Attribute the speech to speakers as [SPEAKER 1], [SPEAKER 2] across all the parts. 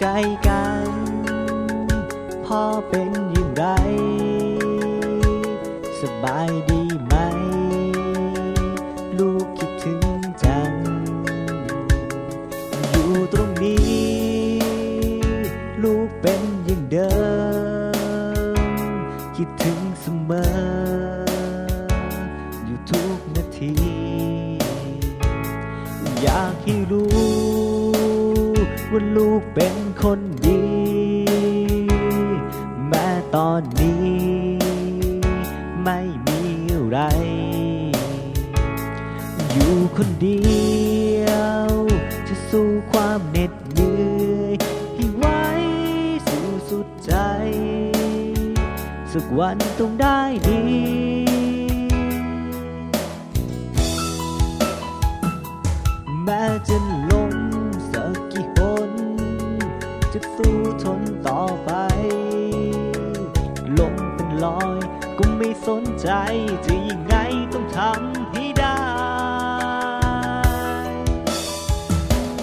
[SPEAKER 1] ใกล้กัน พ่อเป็นอย่างไร สบายดีไหม ลูกคิดถึงจัง อยู่ตรงนี้ ลูกเป็นอย่างเดิม คิดถึงเสมอ อยู่ทุกนาที อยากให้รู้ ว่าลูกเป็นคนดี แม้ตอนนี้ ไม่มีอะไร อยู่คนเดียว จะสู้ความเหน็ดเหนื่อยให้ไว้สู่สุดใจ สักวันต้องได้ดีแม้จะล จะสู้ทนต่อไป ลมเป็นลอยก็ไม่สนใจ จะยังไงต้องทำให้ได้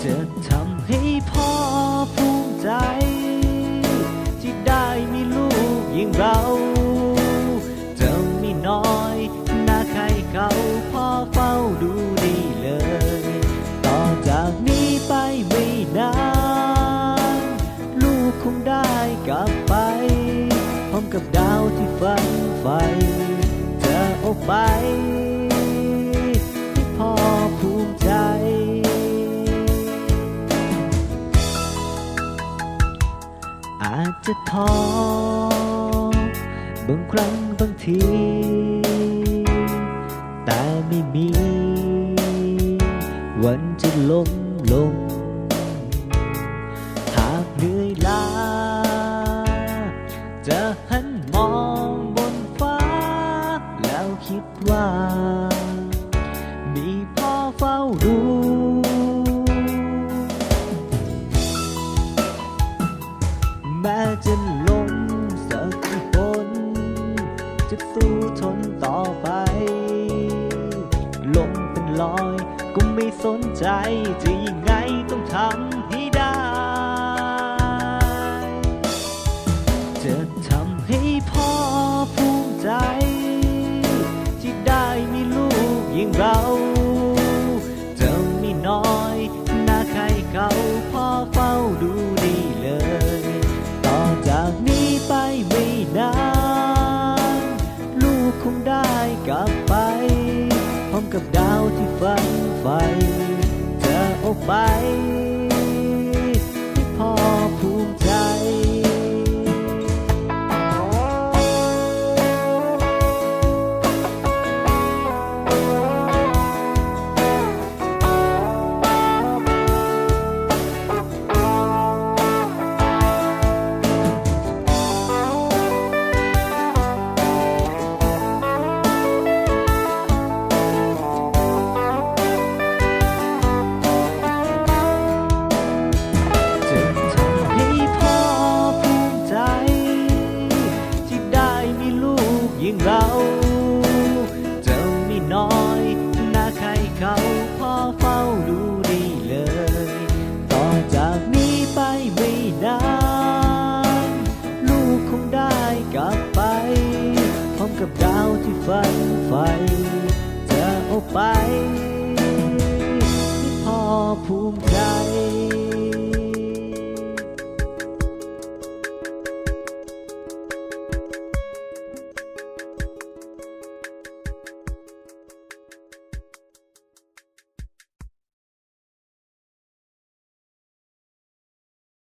[SPEAKER 1] จะทำให้พ่อภูมิใจ ที่ได้มีลูกอย่างเราจะไม่น้อยหน้าใครเขาพ่อเฝ้าดู กลับไป พร้อมกับดาวที่ฝันใฝ่จะออกไปให้พ่อภูมิใจอาจจะท้อบางครั้งบางที แต่ไม่มี วันจะล้มลง หากเหนื่อยล้า คิดว่า มีพ่อเฝ้าดูแม้จะล้มสักกี่หนจะสู้ทนต่อไปลมเป็นลอย ก็ไม่สนใจจะยังไง กับดาวที่ฝันใฝ่จะออกไป กับดาวที่ฝันไฟจะเอาไปให้พ่อภูมิใจ